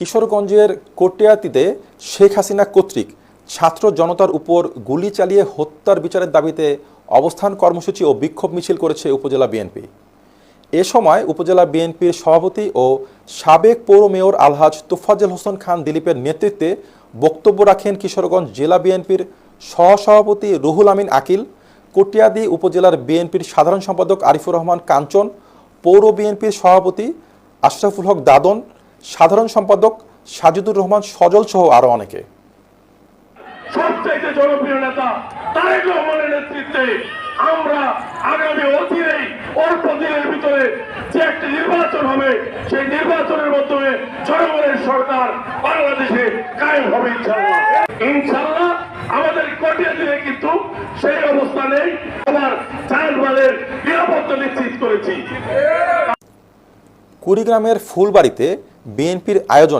কিশোরগঞ্জের কোটিয়াতিতে শেখ হাসিনা কর্তৃক ছাত্র জনতার উপর গুলি চালিয়ে হত্যার বিচারের দাবিতে অবস্থান কর্মসূচি ও বিক্ষোভ মিছিল করেছে উপজেলা বিএনপি। এ সময় উপজেলা বিএনপির সভাপতি ও সাবেক পৌর মেয়র আলহাজ তোফাজ্জল হোসেন খান দিলীপের নেতৃত্বে বক্তব্য রাখেন কিশোরগঞ্জ জেলা বিএনপির সহসভাপতি রুহুল আমিন আকিল কটিয়াদি উপজেলার বিএনপির সাধারণ সম্পাদক আরিফুর রহমান কাঞ্চন, পৌর বিএনপির সভাপতি আশরাফুল হক দাদন সাধারণ সম্পাদক সাজিদুর রহমান সজল সহ আরও অনেকে। সবচাইতে জনপ্রিয় নেতা তারেক রহমানের নেতৃত্বে আমরা আগামী অচিরেই অল্প দিনের ভিতরে যে একটি নির্বাচন হবে সেই নির্বাচনের মাধ্যমে জনগণের সরকার বাংলাদেশে কায়েম হবে ইনশাল্লাহ ইনশাল্লাহ আমাদের কটিয়া দিনে কিন্তু সেই অবস্থা নেই। আমার নিরাপত্তা নিশ্চিত করেছি। কুড়িগ্রামের ফুলবাড়িতে বিএনপির আয়োজন।